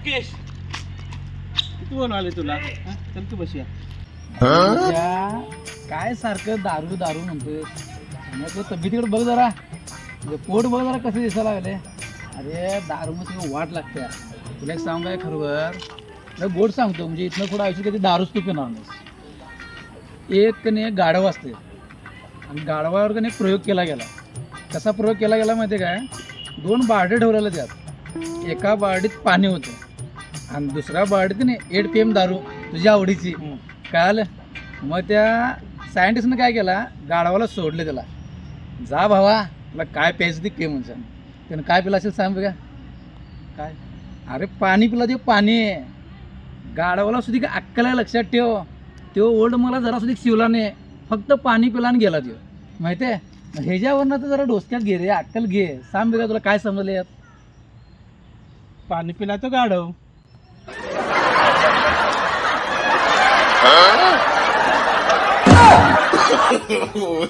राकेश. तू आले तुला? हा? चल तू बसूया. त्या काय सारखं दारू दारू म्हणतोय. तब्येतीकडे बघ जरा. म्हणजे पोट बघ जरा कसं दिसायला लागले अरे दारू मग तुला वाट लागते तुला एक सांग काय खरोबर तुला गोड सांगतो म्हणजे इथनं पुढं आयुष्य कधी दारूच तू पिणार नाहीस. एक कने गाढव असते. आणि गाढवावर कने प्रयोग केला गेला. कसा प्रयोग केला गेला माहिती आहे काय? दोन बारडे ठेवलेले त्यात. एका बारडीत पाणी होतं. आणि दुसऱ्या बारडीत नाही एट पी एम दारू तुझ्या आवडीची. कळालं? मग त्या सायंटिस्टनं काय केला? गाढवाला सोडले त्याला. जा भावा तुला काय प्यायचं ते पे म्हणजे त्यानं काय पिला असेल सांग बघा. काय? अरे पाणी पिला ते पाणी. गाढवाला सुद्धा अक्कल लक्षात ठेव. तो ओल्ड मला जरा सुद्धा शिवला नाही. फक्त पाणी पिला आणि गेला तो. माहिती आहे? ह्याच्यावरनं तर जरा डोसक्यात घे रे अक्कल घे. सांग बघा तुला काय समजलं यात. पाणी पिला तो गाढव. no.